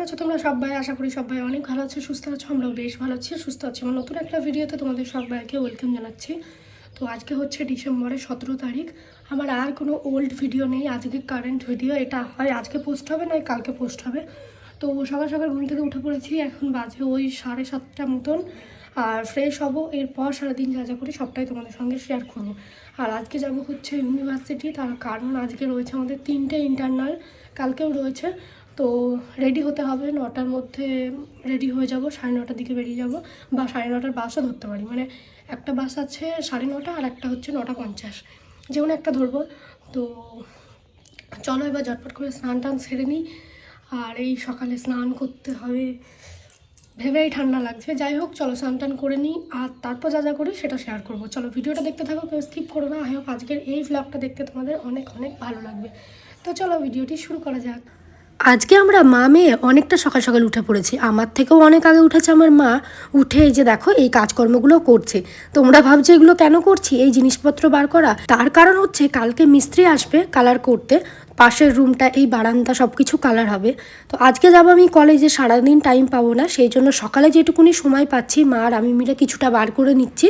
কেমন আছো তোমরা সবাই? আশা করি সবাই অনেক ভালো আছো, সুস্থ আছো, আমরাও বেশ ভালো আছি, সুস্থ আছি। আমার নতুন একটা ভিডিওতে তোমাদের সবাইকে ওয়েলকাম জানাচ্ছি। তো আজকে হচ্ছে ডিসেম্বরের সতেরো তারিখ। আমার আর কোনো ওল্ড ভিডিও নেই, আজকে কারেন্ট ভিডিও এটা হয় আজকে পোস্ট হবে নয় কালকে পোস্ট হবে। তো সকাল সকাল ঘুম থেকে উঠে পড়েছি, এখন বাজে ওই সাড়ে সাতটা মতন। আর ফ্রেশ হব, এরপর সারাদিন যা যা করি সবটাই তোমাদের সঙ্গে শেয়ার করব। আর আজকে যাব হচ্ছে ইউনিভার্সিটি তার কারণ আজকে রয়েছে আমাদের তিনটে ইন্টারনাল কালকেও রয়েছে। তো রেডি হতে হবে, নটার মধ্যে রেডি হয়ে যাব, সাড়ে নটার দিকে বেরিয়ে যাব, বা সাড়ে নটার বাসও ধরতে পারি। মানে একটা বাস আছে সাড়ে নটা আর একটা হচ্ছে নটা পঞ্চাশ। যে কোনো একটা ধরবো, তো চলো এবার ঝটপট করে স্নান টান সেরে নিই। আর এই সকালে স্নান করতে হবে ভেবেই ঠান্ডা লাগছে। যাই হোক, চলো স্নান টান করে নিই, আর তারপর যা যা করি সেটা শেয়ার করব। চলো ভিডিওটা দেখতে থাকো, কেউ স্কিপ করো না। আই হোপ আজকের এই ভ্লগটা দেখতে তোমাদের অনেক অনেক ভালো লাগবে। তো চলো ভিডিওটি শুরু করা যাক। আজকে আমরা মা মেয়ে অনেকটা সকাল সকাল উঠে পড়েছি। আমার থেকেও অনেক আগে উঠেছে আমার মা। উঠে এই যে দেখো, এই কাজকর্মগুলো করছে। তোমরা ভাবছ এগুলো কেন করছি? এই জিনিসপত্র বার করা। তার কারণ হচ্ছে, কালকে মিস্ত্রি আসবে কালার করতে। পাশের রুমটা, এই বারান্দা সব কিছু কালার হবে। তো আজকে যাব আমি কলেজে সারাদিন টাইম পাবো না, সেই জন্য সকালে যেটুকুনি সময় পাচ্ছি, মা আর আমি মিলে কিছুটা বার করে নিচ্ছি।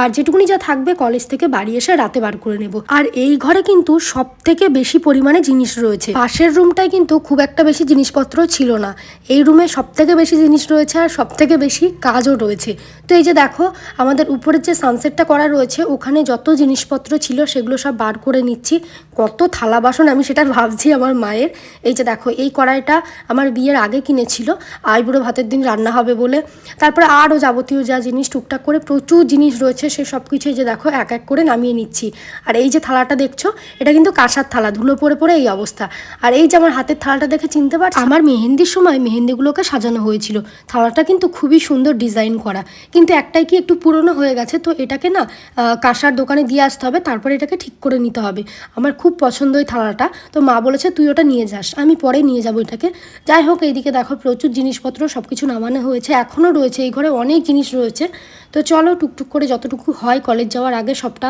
আর যেটুকুনি যা থাকবে কলেজ থেকে বাড়ি এসে রাতে বার করে নেব। আর এই ঘরে কিন্তু সব থেকে বেশি পরিমাণে জিনিস রয়েছে। পাশের রুমটায় কিন্তু খুব একটা বেশি জিনিসপত্র ছিল না। এই রুমে সব থেকে বেশি জিনিস রয়েছে আর সব থেকে বেশি কাজও রয়েছে। তো এই যে দেখো, আমাদের উপরের যে সানসেটটা করা রয়েছে, ওখানে যত জিনিসপত্র ছিল, সেগুলো সব বার করে নিচ্ছি। কত থালা বাসন আমি সেটা ভাবছি আমার মায়ের। এই যে দেখো, এই কড়াইটা আমার বিয়ের আগে কিনেছিল। আইবুড়ো ভাতের দিন রান্না হবে বলে। তারপরে আরও যাবতীয় যা জিনিস টুকটাক করে প্রচুর জিনিস রয়েছে, সে সব কিছু এই যে দেখো, এক এক করে নামিয়ে নিচ্ছি। আর এই যে থালাটা দেখছ, এটা কিন্তু কাঁসার থালা, ধুলো পড়ে পড়ে এই অবস্থা। আর এই যে আমার হাতের থালাটা দেখে চিনতে পারছি? আমার মেহেন্দির সময় মেহেন্দিগুলোকে সাজানো হয়েছিল। থালাটা কিন্তু খুবই সুন্দর ডিজাইন করা। কিন্তু একটাই কি একটু পুরনো হয়ে গেছে, তো এটাকে না কাঁসার দোকানে দিয়ে আসতে হবে, তারপরে এটাকে ঠিক করে নিতে হবে। আমার খুব পছন্দ ওই থালাটা। তো মা বলেছে, তুই ওটা নিয়ে যাস, আমি পরে নিয়ে যাব এটাকে। যাই হোক, এইদিকে দেখো প্রচুর জিনিসপত্র সব কিছু নামানো হয়েছে এখনও রয়েছে, এই ঘরে অনেক জিনিস রয়েছে। তো চলো টুকটুক করে যতটুকু হয় কলেজ যাওয়ার আগে সবটা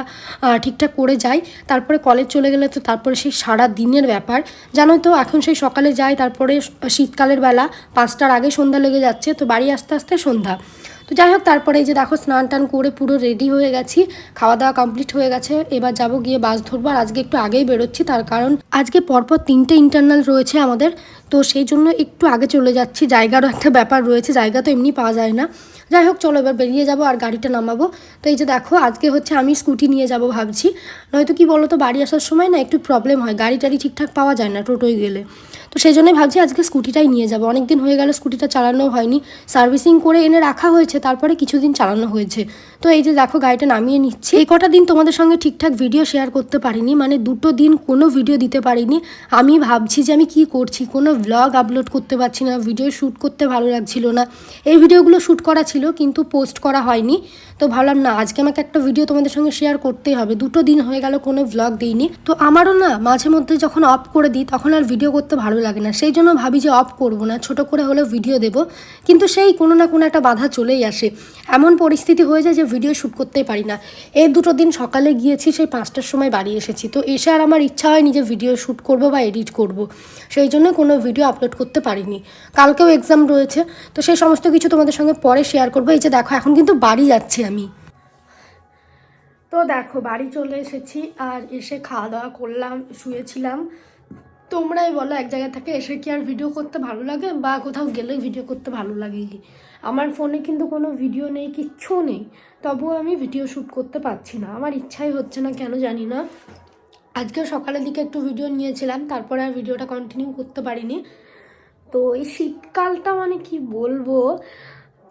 ঠিকঠাক করে যাই। তারপরে কলেজ চলে গেলে তো তারপরে সেই সারা দিনের ব্যাপার। জানো তো, এখন সেই সকালে যাই, তারপরে শীতকালের বেলা পাঁচটার আগে সন্ধ্যা লেগে যাচ্ছে, তো বাড়ি আসতে আসতে সন্ধ্যা। তো যাই হোক, তারপরে এই যে দেখো স্নান টান করে পুরো রেডি হয়ে গেছি। খাওয়া দাওয়া কমপ্লিট হয়ে গেছে। এবার যাব গিয়ে বাস ধরবো। আর আজকে একটু আগেই বেরোচ্ছি। তার কারণ আজকে পরপর তিনটে ইন্টারনাল রয়েছে আমাদের। তো সেই জন্য একটু আগে চলে যাচ্ছি। জায়গারও একটা ব্যাপার রয়েছে। জায়গা তো এমনি পাওয়া যায় না। যাই হোক, চলো এবার বেরিয়ে যাব আর গাড়িটা নামাবো। তো এই যে দেখো, আজকে হচ্ছে আমি স্কুটি নিয়ে যাব ভাবছি। নয়তো কি বলো তো বাড়ি আসার সময় না একটু প্রবলেম হয়। গাড়ি টাড়ি ঠিকঠাক পাওয়া যায় না টোটোয় গেলে। তো সেই জন্যই ভাবছি আজকে স্কুটিটাই নিয়ে যাব। অনেক দিন হয়ে গেল স্কুটিটা চালানো হয়নি। সার্ভিসিং করে এনে রাখা হয়েছে, তারপরে কিছুদিন চালানো হয়েছে। তো এই যে দেখো গাড়িটা নামিয়ে নিচ্ছে। এই কটা দিন তোমাদের সঙ্গে ঠিকঠাক ভিডিও শেয়ার করতে পারিনি মানে দুটো দিন কোনো ভিডিও দিতে পারিনি। আমি ভাবছি যে আমি কি করছি, কোনো ব্লগ আপলোড করতে পারছি না ভিডিও শ্যুট করতে ভালো লাগছিল না। এই ভিডিওগুলো শ্যুট করা ছিল, কিন্তু পোস্ট করা হয়নি। তো ভাবলাম না, আজকে আমাকে একটা ভিডিও তোমাদের সঙ্গে শেয়ার করতেই হবে। দুটো দিন হয়ে গেল কোনো ব্লগ দিইনি। তো আমারও না মাঝে মধ্যে যখন অফ করে দিই, তখন আর ভিডিও করতে ভালো লাগে না। সেই জন্য ভাবি যে অফ করব না, ছোট করে হলেও ভিডিও দেব। কিন্তু সেই কোনো না কোনো একটা বাধা চলেই আসে। এমন পরিস্থিতি হয়ে যায় যে ভিডিও শ্যুট করতেই পারি না। এই দুটো দিন সকালে গিয়েছি, সেই পাঁচটার সময় বাড়ি এসেছি। তো এসে আর আমার ইচ্ছা হয়নি যে ভিডিও শ্যুট করব বা এডিট করব। সেই জন্য কোনো ভিডিও আপলোড করতে পারিনি। কালকেও এক্সাম রয়েছে, তো সেই সমস্ত কিছু তোমাদের সঙ্গে পরে শেয়ার করব। এই যে দেখো, এখন কিন্তু বাড়ি যাচ্ছি আমি। তো দেখো, বাড়ি চলে এসেছি, আর এসে খাওয়া দাওয়া করলাম, শুয়েছিলাম। তোমরাই বলো এক জায়গা থেকে এসে কি আর ভিডিও করতে ভালো লাগে বা কোথাও গেলে ভিডিও করতে ভালো লাগে কি? আমার ফোনে কিন্তু কোনো ভিডিও নেই, কিচ্ছু নেই। তবুও আমি ভিডিও শ্যুট করতে পারছি না। আমার ইচ্ছাই হচ্ছে না, কেন জানি না। আজকেও সকালের দিকে একটু ভিডিও নিয়েছিলাম, তারপরে আর ভিডিওটা কন্টিনিউ করতে পারিনি। তো এই শীতকালটা মানে কি বলব?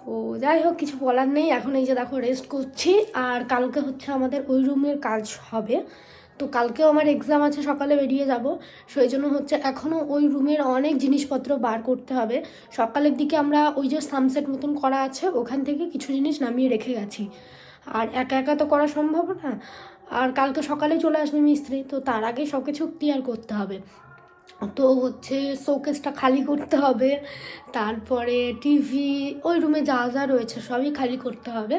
তো যাই হোক, কিছু বলার নেই। এখন এই যে দেখো রেস্ট করছি। আর কালকে হচ্ছে আমাদের ওই রুমের কাজ হবে। তো কালকেও আমার এক্সাম আছে, সকালে বেরিয়ে যাব। সেই জন্য হচ্ছে এখনও ওই রুমের অনেক জিনিসপত্র বার করতে হবে। সকালের দিকে আমরা ওই যে সানসেট মতন করা আছে, ওখান থেকে কিছু জিনিস নামিয়ে রেখে গেছি। আর একা একা তো করা সম্ভব না। আর কালকে সকালে চলে আসবে মিস্ত্রি, তো তার আগে সব কিছু ক্লিয়ার করতে হবে। তো হচ্ছে শোকেসটা খালি করতে হবে, তারপরে টিভি ওই রুমে যা যা রয়েছে সবই খালি করতে হবে।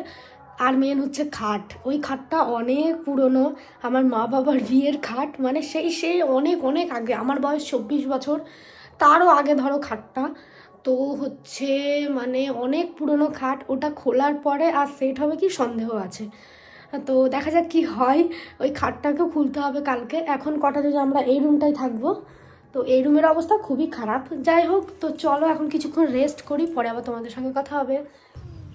আর মেন হচ্ছে খাট। ওই খাটটা অনেক পুরনো। আমার মা বাবার বিয়ের খাট। মানে সেই সেই অনেক অনেক আগে। আমার বয়স চব্বিশ বছর। তারও আগে ধরো খাটটা। তো হচ্ছে মানে অনেক পুরনো খাট। ওটা খোলার পরে আর সেট হবে কি? সন্দেহ আছে। তো দেখা যাক কি হয়। ওই খাটটাকেও খুলতে হবে কালকে। এখন কটা থেকে আমরা এই রুমটাই থাকব। তো এই রুমের অবস্থা খুবই খারাপ। যাই হোক, তো চলো এখন কিছুক্ষণ রেস্ট করি। পরে আবার তোমাদের সঙ্গে কথা হবে।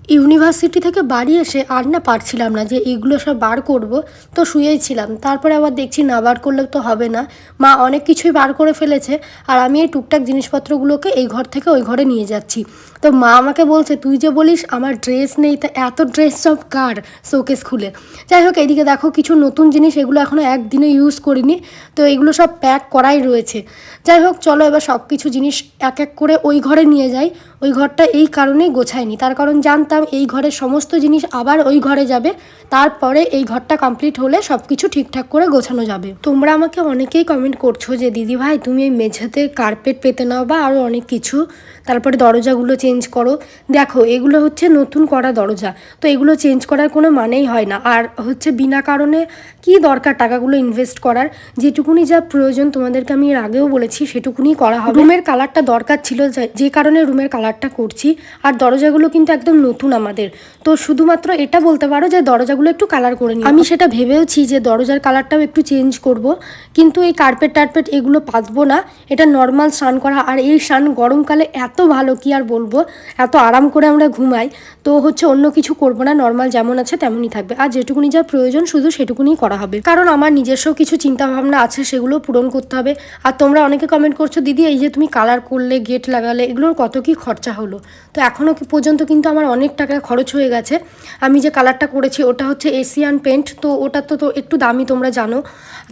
ইউনিভার্সিটি থেকে বাড়ি এসে আর না পারছিলাম না যে এগুলো সব বার করব, তো শুয়েই ছিলাম তারপরে আবার দেখছি না বার করলে তো হবে না। মা অনেক কিছুই বার করে ফেলেছে আর আমি এই টুকটাক জিনিসপত্রগুলোকে এই ঘর থেকে ওই ঘরে নিয়ে যাচ্ছি। তো মা আমাকে বলছে, তুই যে বলিস আমার ড্রেস নেই, তা এত ড্রেস সব কার শোকেস খুলে? যাই হোক, এইদিকে দেখো কিছু নতুন জিনিস, এগুলো এখনও একদিনে ইউজ করিনি, তো এগুলো সব প্যাক করাই রয়েছে। যাই হোক, চলো এবার সব কিছু জিনিস এক এক করে ওই ঘরে নিয়ে যাই। ওই ঘরটা এই কারণেই গোছায়নি। তার কারণ জানতাম এই ঘরের সমস্ত জিনিস আবার ওই ঘরে যাবে। তারপরে এই ঘরটা কমপ্লিট হলে সব কিছু ঠিকঠাক করে গোছানো যাবে। তোমরা আমাকে অনেকেই কমেন্ট করছ যে দিদি ভাই তুমি এই মেঝেতে কার্পেট পেতে নাও বা আরও অনেক কিছু তারপরে দরজাগুলো চেঞ্জ করো। দেখো, এগুলো হচ্ছে নতুন করা দরজা। তো এগুলো চেঞ্জ করার কোনো মানেই হয় না। আর হচ্ছে বিনা কারণে কি দরকার টাকাগুলো ইনভেস্ট করার? যেটুকুনি যা প্রয়োজন তোমাদেরকে আমি এর আগেও বলেছি, সেটুকুনি করা হবে। রুমের কালারটা দরকার ছিল যে- কারণে রুমের কালারটা করছি। আর দরজাগুলো কিন্তু একদম নতুন আমাদের। তো শুধুমাত্র এটা বলতে পারো যে, দরজাগুলো একটু কালার করে নিই আমি সেটা ভেবেওছি যে, দরজার কালারটাও একটু চেঞ্জ করব। কিন্তু এই কার্পেট টার্পেট এগুলো পাতবো না। এটা নর্মাল স্নান করা। আর এই স্নান গরমকালে এত ভালো, কি আর বলব? এত আরাম করে আমরা ঘুমাই, তো হচ্ছে অন্য কিছু করব না নর্মাল যেমন আছে তেমনই থাকবে। আর যেটুকুনি যা প্রয়োজন শুধু সেটুকুনি করা হবে। কারণ আমার নিজস্ব কিছু চিন্তা ভাবনা আছে, সেগুলো পূরণ করতে হবে। আর তোমরা অনেকে কমেন্ট করছ, দিদি, এই যে তুমি কালার করলে গেট লাগালে, এগুলোর কত কি খরচা হলো? তো এখনও পর্যন্ত কিন্তু আমার অনেক টাকা খরচ হয়ে গেছে। আমি যে কালারটা করেছি, ওটা হচ্ছে এশিয়ান পেন্ট তো ওটা তো তো একটু দামি তোমরা জানো।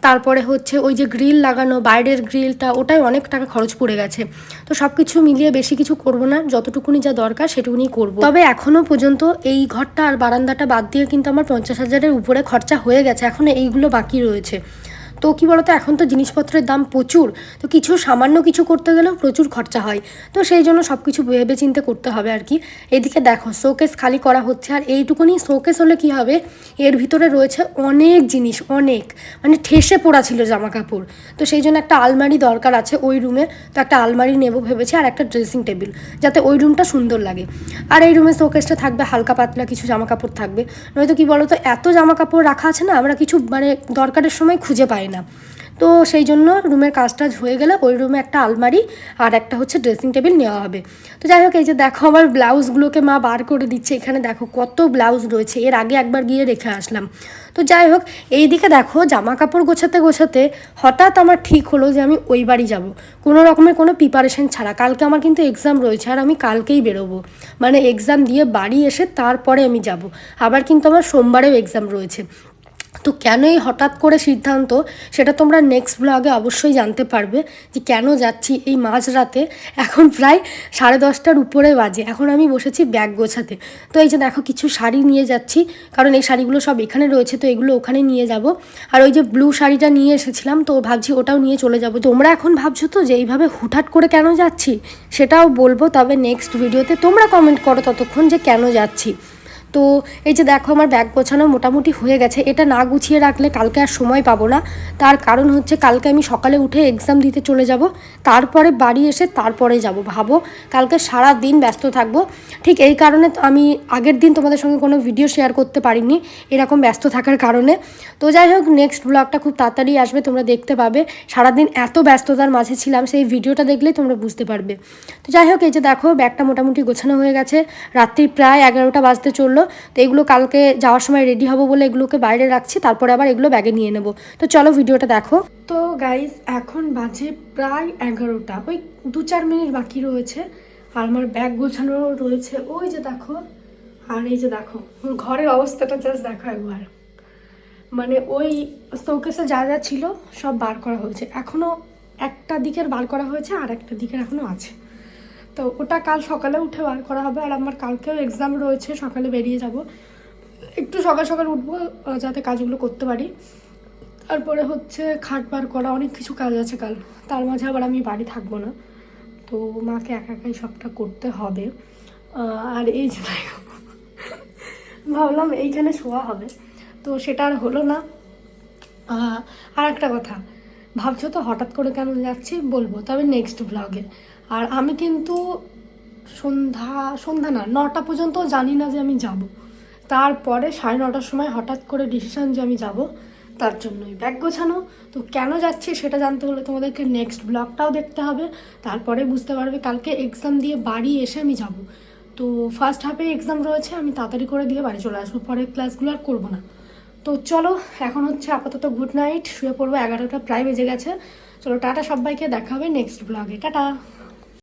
তারপরে হচ্ছে ওই যে গ্রিল লাগানো, বাইরের গ্রিলটা ওটাই অনেক টাকা খরচ পড়ে গেছে। তো সব কিছু মিলিয়ে বেশি কিছু করব না, যতটুকুনি যা দরকার সেটুকুনি করব। তবে এখনও পর্যন্ত এই ঘরটা আর বারান্দাটা বাদ দিয়ে কিন্তু আমার পঞ্চাশ হাজারের উপরে খরচা হয়ে গেছে, এখন এইগুলো বাকি রয়েছে। তো কী বলতো, এখন তো জিনিসপত্রের দাম প্রচুর, তো কিছু সামান্য কিছু করতে গেলেও প্রচুর খরচা হয়। তো সেই জন্য সব কিছু ভেবে চিন্তে করতে হবে আর কি। এদিকে দেখো, শোকেস খালি করা হচ্ছে আর এইটুকুনি শোকেস হলে কি হবে, এর ভিতরে রয়েছে অনেক জিনিস, অনেক। মানে ঠেসে পড়া ছিল জামা কাপড় তো সেই জন্য একটা আলমারি দরকার আছে ওই রুমে, তো একটা আলমারি নেব ভেবেছি আর একটা ড্রেসিং টেবিল, যাতে ওই রুমটা সুন্দর লাগে। আর এই রুমে শোকেসটা থাকবে, হালকা পাতলা কিছু জামা কাপড় থাকবে। নয়তো কি বলতো, এত জামা কাপড় রাখা আছে না, আমরা কিছু মানে দরকারের সময় খুঁজে পাই না। তো সেই জন্য রুমের কাজ টাজ হয়ে গেলে ওই রুমে একটা আলমারি আর একটা হচ্ছে ড্রেসিং টেবিল নেওয়া হবে। তো যাই হোক, এই যে দেখো আমার ব্লাউজগুলোকে মা বার করে দিচ্ছে এখানে, দেখো কত ব্লাউজ রয়েছে, এর আগে একবার গিয়ে রেখে আসলাম। তো যাই হোক, এই দিকে দেখো জামা কাপড় গোছাতে গোছাতে হঠাৎ আমার ঠিক হলো যে আমি ওই বাড়ি যাব। কোনো রকমের কোনো প্রিপারেশন ছাড়া। কালকে আমার কিন্তু এক্সাম রয়েছে আর আমি কালকেই বেরোবো। মানে এক্সাম দিয়ে বাড়ি এসে তারপরে আমি যাব। আবার কিন্তু আমার সোমবারেও এক্সাম রয়েছে। তো কেন এই হঠাৎ করে সিদ্ধান্ত, সেটা তোমরা নেক্সট ব্লগে অবশ্যই জানতে পারবে যে কেন যাচ্ছি এই মাঝরাতে। এখন প্রায় সাড়ে দশটার উপরে বাজে, এখন আমি বসেছি ব্যাগ গোছাতে। তো এই যে দেখো কিছু শাড়ি নিয়ে যাচ্ছি, কারণ এই শাড়িগুলো সব এখানে রয়েছে, তো এগুলো ওখানে নিয়ে যাব। আর ওই যে ব্লু শাড়িটা নিয়ে এসেছিলাম, তো ভাবছি ওটাও নিয়ে চলে যাব। তোমরা এখন ভাবছ তো যে এইভাবে হুটহাট করে কেন যাচ্ছি? সেটাও বলব, তবে নেক্সট ভিডিওতে তোমরা কমেন্ট করো ততক্ষণ যে কেন যাচ্ছি। তো এই যে দেখো আমার ব্যাগ গোছানো মোটামুটি হয়ে গেছে, এটা না গুছিয়ে রাখলে কালকে আর সময় পাবো না। তার কারণ হচ্ছে কালকে আমি সকালে উঠে এক্সাম দিতে চলে যাব, তারপরে বাড়ি এসে তারপরে যাব ভাবো। কালকে সারা দিন ব্যস্ত থাকব। ঠিক এই কারণে আমি আগের দিন তোমাদের সঙ্গে কোনো ভিডিও শেয়ার করতে পারিনি, এরকম ব্যস্ত থাকার কারণে। তো যাই হোক নেক্সট ব্লগটা খুব তাড়াতাড়ি আসবে, তোমরা দেখতে পাবে। সারাদিন এত ব্যস্ততার মাঝে ছিলাম, সেই ভিডিওটা দেখলেই তোমরা বুঝতে পারবে। তো যাই হোক, এই যে দেখো, ব্যাগটা মোটামুটি গোছানো হয়ে গেছে। রাত্রি প্রায় এগারোটা বাজতে চলল। তো এগুলো কালকে যাওয়ার সময় রেডি হব বলে এগুলোকে বাইরে রাখছি, তারপরে আবার এগুলো ব্যাগে নিয়ে নেব। তো চলো ভিডিওটা দেখো। তো গাইজ এখন বাজে প্রায় এগারোটা, ওই দু চার মিনিট বাকি রয়েছে, আর আমার ব্যাগ গোছানো রয়েছে। ওই যে দেখো, আর এই যে দেখো ঘরের অবস্থাটা জাস্ট দেখো একবার। মানে ওই শোকেসে যা যা ছিল সব বার করা হয়েছে। এখনও একটা দিকের বার করা হয়েছে, আর একটা দিকের এখনও আছে। তো ওটা কাল সকালে উঠে বার করা হবে, আর আমার কালকেও এক্সাম রয়েছে, সকালে বেরিয়ে যাব। একটু সকাল সকাল উঠবো যাতে কাজগুলো করতে পারি। তারপরে হচ্ছে খাট বার করা, অনেক কিছু কাজ আছে কাল। তার মাঝে আবার আমি বাড়ি থাকব না। তো মাকে একা একাই সবটা করতে হবে। আর এই যে ভাবলাম এইখানে শোয়া হবে। তো সেটা আর হলো না। আর একটা কথা, ভাবছ তো হঠাৎ করে কেন যাচ্ছি? বলব। তবে নেক্সট ব্লগে আর আমি কিন্তু সন্ধ্যা সন্ধ্যা না, নটা পর্যন্ত জানি না যে আমি যাব। তারপরে সাড়ে নটার সময় হঠাৎ করে ডিসিশন যে আমি যাব, তার জন্যই ব্যাগ গোছানো। তো কেন যাচ্ছি সেটা জানতে হলে তোমাদেরকে নেক্সট ব্লগটাও দেখতে হবে। তারপরে বুঝতে পারবে কালকে এক্সাম দিয়ে বাড়ি এসে আমি যাব। তো ফার্স্ট হাফে এক্সাম রয়েছে, আমি তাড়াতাড়ি করে দিয়ে বাড়ি চলে আসব। পরের ক্লাসগুলো আর করব না। তো চলো, এখন হচ্ছে আপাতত গুড নাইট শুয়ে পড়ব এগারোটা, প্রায় বেজে গেছে। চলো টাটা সবাইকে, দেখা হবে নেক্সট ব্লগে টাটা!